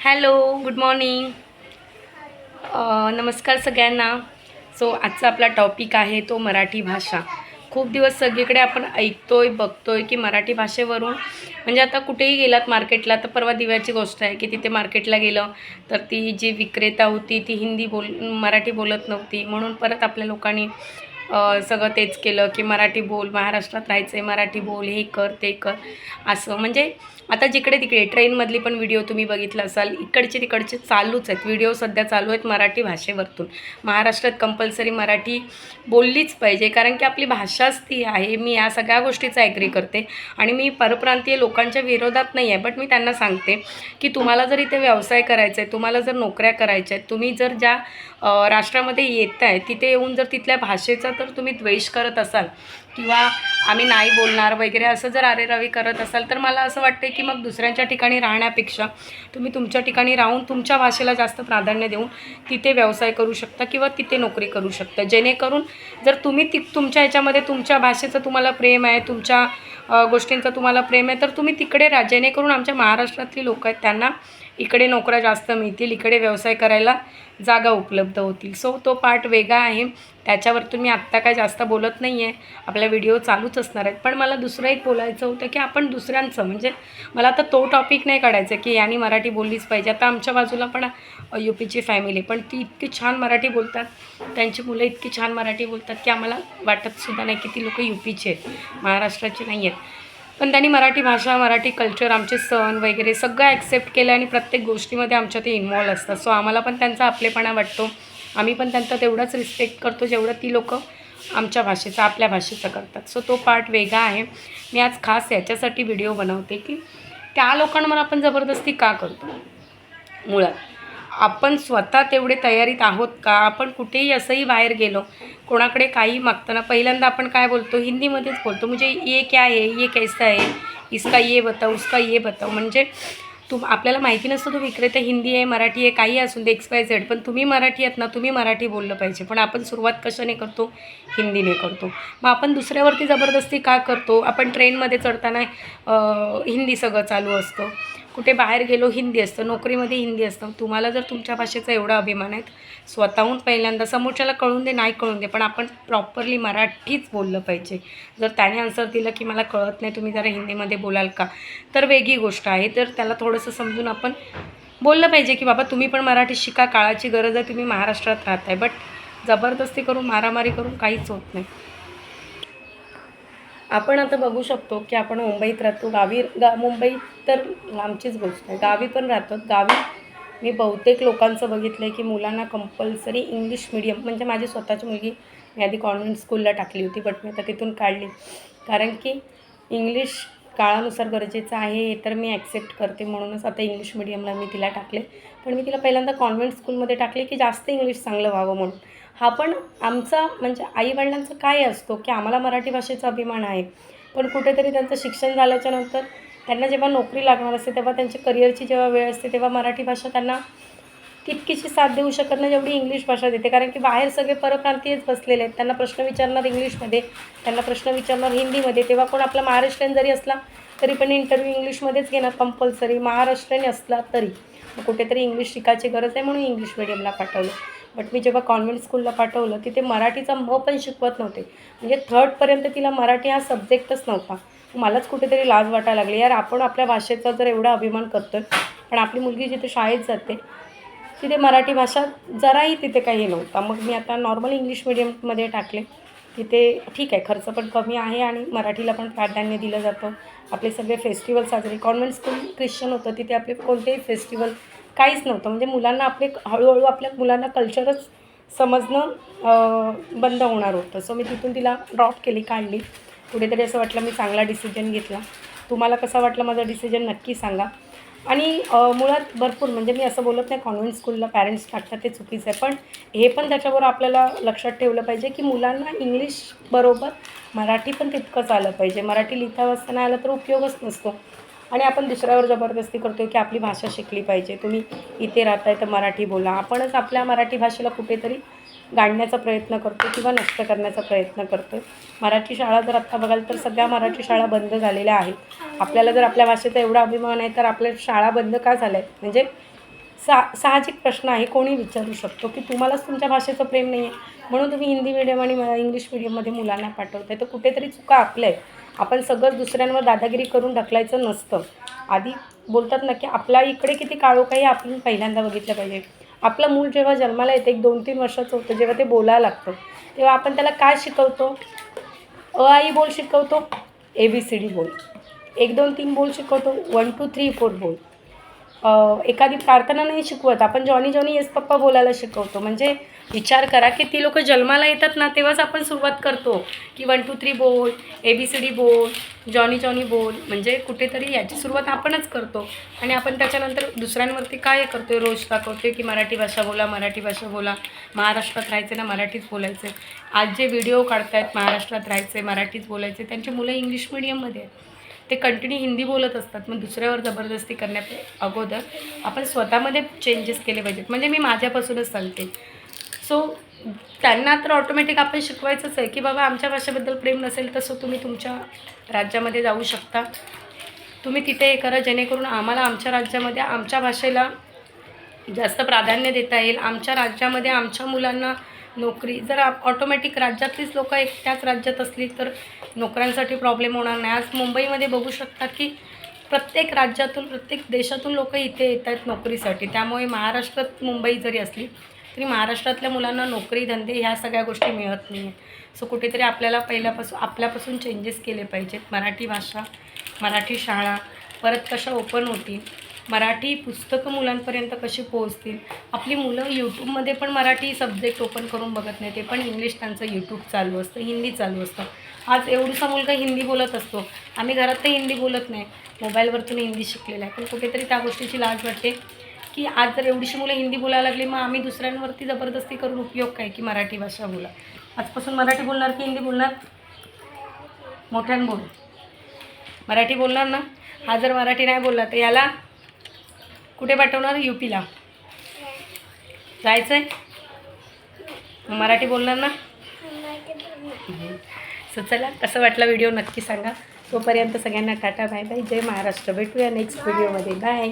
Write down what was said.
Hello good morning. नमस्कार सगळ्यांना. So आजचा आपला टॉपिक आहे तो मराठी भाषा. खूप दिवस सगळीकडे आपण ऐकतोय बघतोय की मराठी भाषेवरून म्हणजे आता कुठेही गेलात मार्केटला तर परवा दिव्याची गोष्ट आहे की तिथे मार्केटला गेलं तर ती जी विक्रेता होती ती हिंदी बोल मराठी बोलत नव्हती. म्हणून परत आपल्या लोकांनी सगळं तेच केलं की मराठी बोल महाराष्ट्रात राहायचं आहे मराठी बोल हे कर ते कर. असं म्हणजे आता जिकडे तिकडे ट्रेनमधली पण व्हिडिओ तुम्ही बघितला असाल इकडचे तिकडचे चालूच आहेत. व्हिडिओ सध्या चालू आहेत मराठी भाषेवरतून. महाराष्ट्रात कंपल्सरी मराठी बोललीच पाहिजे कारण की आपली भाषाच ती आहे मी या सगळ्या गोष्टीचा ॲग्री करते. आणि मी परप्रांतीय लोकांच्या विरोधात नाही आहे बट मी त्यांना सांगते की तुम्हाला जर इथे व्यवसाय करायचा आहे तुम्हाला जर नोकऱ्या करायच्या आहेत तुम्ही जर ज्या राष्ट्रामध्ये येत आहे तिथे येऊन जर तिथल्या भाषेचा तर तुम्ही द्वेष करत असाल किंवा आम्ही नाही बोलणार वगैरे असं जर आरेरावी करत असाल तर मला असं वाटतं की मग दुसऱ्यांच्या ठिकाणी राहण्यापेक्षा तुम्ही तुमच्या ठिकाणी राहून तुमच्या भाषेला जास्त प्राधान्य देऊन तिथे व्यवसाय करू शकता किंवा तिथे नोकरी करू शकता. जेणेकरून जर तुम्ही ति तुमच्या ह्याच्यामध्ये तुमच्या भाषेचं तुम्हाला प्रेम आहे तुमच्या गोष्टींचं तुम्हाला प्रेम आहे तर तुम्ही तिकडे राहा. जेणेकरून आमच्या महाराष्ट्रातली लोक आहेत त्यांना इकडे नोकऱ्या जास्त मिळतील इकडे व्यवसाय करायला जागा उपलब्ध होतील. सो तो पार्ट वेगळा आहे. त्याच्यावरतून मी आत्ता काय जास्त बोलत नाही आहे आपला व्हिडिओ चालूच असणार आहेत. पण मला दुसरं एक बोलायचं होतं की आपण दुसऱ्यांचं म्हणजे मला आता तो टॉपिक नाही काढायचा की यांनी मराठी बोललीच पाहिजे. आता आमच्या बाजूला पण यू पीची फॅमिली पण ती इतकी छान मराठी बोलतात. त्यांची मुलं इतकी छान मराठी बोलतात की आम्हाला वाटतसुद्धा नाही की ती लोकं यू पीची आहेत. महाराष्ट्राची नाही आहेत पण त्यांनी मराठी भाषा मराठी कल्चर आमचे सण वगैरे सगळं ॲक्सेप्ट केलं आणि प्रत्येक गोष्टीमध्ये आमच्या ते इन्वॉल्व असतात. सो आम्हाला पण त्यांचा आपलेपणा वाटतो. आम्ही पण त्यांचा तेवढाच रिस्पेक्ट करतो जेवढं ती लोकं आमच्या भाषेचा आपल्या भाषेचा करतात. सो तो पार्ट वेगळा आहे. मी आज खास याच्यासाठी व्हिडिओ बनवते की त्या लोकांवर आपण जबरदस्ती का करतो? मुळात. आपण स्वतः तेवढे तयारीत आहोत का? आपण कुठेही असंही बाहेर गेलो कोणाकडे काही मागताना पहिल्यांदा आपण काय बोलतो? हिंदीमध्येच बोलतो. म्हणजे ये क्या आहे ये कैसा आहे इसका ये बताओ उसका ये बताओ. म्हणजे तुम आपल्याला माहिती नसतं तो विक्रेता हिंदी आहे मराठी आहे काही असून दे एक्स वाय झेड पण तुम्ही मराठी आहेत ना तुम्ही मराठी बोललं पाहिजे. पण आपण सुरुवात कशाने करतो? हिंदीने करतो. मग आपण दुसऱ्यावरती जबरदस्ती का करतो? आपण ट्रेनमध्ये चढताना हिंदी सगळं चालू असतं. कुठे बाहेर गेलो हिंदी असतं नोकरीमध्ये हिंदी असतं. तुम्हाला जर तुमच्या भाषेचा एवढा अभिमान आहे स्वतःहून पहिल्यांदा समोरच्याला कळून दे नाही कळून दे पण आपण प्रॉपरली मराठीच बोललं पाहिजे. जर त्याने आन्सर दिलं की मला कळत नाही तुम्ही जरा हिंदीमध्ये बोलाल का? तर वेगळी गोष्ट आहे. तर त्याला थोडंसं समजून आपण बोललं पाहिजे की बाबा तुम्ही पण मराठी शिका काळाची गरज आहे तुम्ही महाराष्ट्रात राहताय. बट जबरदस्ती करून मारामारी करून काहीच होत नाही. आपण आता बघू शकतो की आपण मुंबईत राहतो. गावी गा मुंबईत तर लांबचीच गोष्ट आहे. गावी पण राहतो. गावी मी बहुतेक लोकांचं बघितलं आहे की मुलांना कंपल्सरी इंग्लिश मिडियम म्हणजे माझी स्वतःची मुलगी मी आधी कॉन्व्हेंट स्कूलला टाकली होती बट मी आता तिथून काढली. कारण की इंग्लिश काळानुसार गरजेचं आहे हे तर मी ॲक्सेप्ट करते म्हणूनच आता इंग्लिश मिडियमला मी तिला टाकले. पण मी तिला पहिल्यांदा कॉन्व्हेंट स्कूलमध्ये टाकले की जास्त इंग्लिश चांगलं व्हावं म्हणून. हा पण आमचा म्हणजे आईवडिलांचं काय असतो की आम्हाला मराठी भाषेचा अभिमान आहे. पण कुठेतरी त्यांचं शिक्षण झाल्याच्यानंतर त्यांना जेव्हा नोकरी लागणार असते तेव्हा त्यांच्या करिअरची जेव्हा वेळ असते तेव्हा मराठी भाषा त्यांना तितकीशी साथ देऊ शकत नाही जेवढी इंग्लिश भाषा देते. कारण की बाहेर सगळे परप्रांतीयच बसलेले आहेत. त्यांना प्रश्न विचारणार इंग्लिशमध्ये त्यांना प्रश्न विचारणार हिंदीमध्ये. तेव्हा कोण आपला महाराष्ट्रीयन जरी असला तरी पण इंटरव्ह्यू इंग्लिशमध्येच घेणार कंपल्सरी महाराष्ट्रीयन असला तरी. कुठेतरी इंग्लिश शिकायची गरज आहे म्हणून इंग्लिश मिडियमला पाठवलं. बट मी जेव्हा कॉन्व्हेंट स्कूलला पाठवलं तिथे मराठीचा म पण शिकवत नव्हते. म्हणजे थर्डपर्यंत तिला मराठी हा सब्जेक्टच नव्हता. मलाच कुठेतरी लाज वाटायला लागली. यार आपण आपल्या भाषेचा जर एवढा अभिमान करतोय पण आपली मुलगी जिथे शाळेत जाते तिथे मराठी भाषा जराही तिथे काही नव्हता. मग मी आता नॉर्मल इंग्लिश मिडियममध्ये टाकले. तिथे ठीक आहे खर्च पण कमी आहे आणि मराठीला पण प्राधान्य दिलं जातं. आपले सगळे फेस्टिवल साजरे. कॉन्व्हेंट स्कूल ख्रिश्चन होतं तिथे आपले कोणतेही फेस्टिवल काहीच नव्हतं. म्हणजे मुलांना आपले हळूहळू आपल्या मुलांना कल्चरच समजणं बंद होणार होतं. सो मी तिथून तिला ड्रॉप केली काढली. कुठेतरी असं वाटलं मी चांगला डिसिजन घेतला. तुम्हाला कसा वाटला माझा डिसिजन नक्की सांगा. आणि मुळात भरपूर म्हणजे मी असं बोलत नाही कॉन्व्हेंट स्कूलला पॅरेंट्स टाकतात ते चुकीचं आहे. पण हे पण त्याच्याबरोबर आपल्याला लक्षात ठेवलं पाहिजे की मुलांना इंग्लिश बरोबर मराठी पण तितकंच आलं पाहिजे. मराठी लिहिता वाचताना आलं तर उपयोगच नसतो. आणि आपण दुसऱ्यावर जबरदस्ती करतो की आपली भाषा शिकली पाहिजे. तुम्ही इथे राहताय तर मराठी बोला. आपणच आपल्या मराठी भाषेला कुठेतरी गाडण्याचा प्रयत्न करतो किंवा नष्ट करण्याचा प्रयत्न करतो मराठी शाळा जर आत्ता बघाल तर सगळ्या मराठी शाळा बंद झालेल्या आहेत. आपल्याला जर आपल्या भाषेचा एवढा अभिमान आहे तर आपल्या शाळा बंद का झाल्या आहेत? म्हणजे सा साहजिक प्रश्न आहे. कोणी विचारू शकतो की तुम्हालाच तुमच्या भाषेचं प्रेम नाही आहे म्हणून तुम्ही हिंदी मिडियम आणि मला इंग्लिश मिडियममध्ये मुलांना पाठवताय. तर कुठेतरी चुका आपल्या आहे आपण सगळं दुसऱ्यांवर दादागिरी करून ढकलायचं नसतं. आधी बोलतात ना की आपल्या इकडे किती काळोखाही आपण पहिल्यांदा बघितलं पाहिजे. आपलं मूल जेव्हा जन्माला येतं एक दोन तीन वर्षाचं होतं जेव्हा ते बोलायला लागतं तेव्हा आपण त्याला काय शिकवतो? अ आई बोल शिकवतो ए बी सी डी बोल. एक दोन तीन बोल शिकवतो वन टू थ्री फोर बोल. एखादी प्रार्थना नाही शिकवत आपण जॉनी जॉनी येस पप्पा बोलायला शिकवतो. म्हणजे विचार करा की ती लोक जन्माला येतात ना तेव्हाच आपण सुरुवात करतो की वन टू थ्री बोल ए बी सी डी बोल जॉनी जॉनी बोल म्हणजे कुठेतरी याची सुरुवात आपणच करतो. आणि आपण त्याच्यानंतर दुसऱ्यांवरती काय करतो रोज दाखवतो की मराठी भाषा बोला मराठी भाषा बोला. महाराष्ट्रात राहायचे ना मराठीच बोलायचे आज जे व्हिडिओ काढतायत महाराष्ट्रात राहायचे मराठीच बोलायचे त्यांची मुलं इंग्लिश मिडियममध्ये आहेत. ते कंटिन्यू हिंदी बोलत असतात. मग दुसऱ्यावर जबरदस्ती करण्या अगोदर आपण स्वतःमध्ये चेंजेस केले पाहिजेत. म्हणजे मी माझ्यापासूनच सांगते. सो त्यांना तर ऑटोमॅटिक आपण शिकवायचंच आहे की बाबा आमच्या भाषेबद्दल प्रेम नसेल तसं तुम्ही तुमच्या राज्यामध्ये जाऊ शकता. तुम्ही तिथे हे करा जेणेकरून आम्हाला आमच्या राज्यामध्ये आमच्या भाषेला जास्त प्राधान्य देता येईल. आमच्या राज्यामध्ये आमच्या मुलांना नोकरी जर ऑटोमॅटिक राज्यातलीच लोक एक त्याच राज्यात असली तर नोकऱ्यांसाठी प्रॉब्लेम होणार नाही. आज मुंबईमध्ये बघू शकता की प्रत्येक राज्यातून प्रत्येक देशातून लोक इथे येत आहेत नोकरीसाठी. त्यामुळे महाराष्ट्रात मुंबई जरी असली तरी महाराष्ट्रातल्या मुलांना नोकरी धंदे ह्या सगळ्या गोष्टी मिळत नाही आहेत सो कुठेतरी आपल्याला पहिल्यापासून आपल्यापासून चेंजेस केले पाहिजेत. मराठी भाषा मराठी शाळा परत कशा ओपन होतील? मराठी पुस्तकं मुलांपर्यंत कशी पोहोचतील? आपली मुलं यूट्यूबमध्ये पण मराठी सब्जेक्ट ओपन करून बघत नाही ते पण इंग्लिश त्यांचं यूट्यूब चालू असतं हिंदी चालू असतं. आज एवढूसा मुलगा हिंदी बोलत असतो. आम्ही घरात तर हिंदी बोलत नाही. मोबाईलवरतून हिंदी शिकलेला आहे. पण कुठेतरी त्या गोष्टीची लाज वाटते. की आज जर एवढीशी मुलं हिंदी बोलायला लागली मग आम्ही दुसऱ्यांवरती जबरदस्ती करून उपयोग काय की मराठी भाषा बोला? आजपासून मराठी बोलणार की हिंदी बोलणार? मोठ्यानं बोल. मराठी बोलणार ना? हा जर मराठी नाही बोलला तर याला कुठे पाठवणार? यू पीला जायचं आहे मराठी बोलणार ना? सो चला कसं वाटला व्हिडिओ नक्की सांगा. तोपर्यंत सगळ्यांना टाटा बाय बाय. जय महाराष्ट्र. भेटूया नेक्स्ट व्हिडिओमध्ये बाय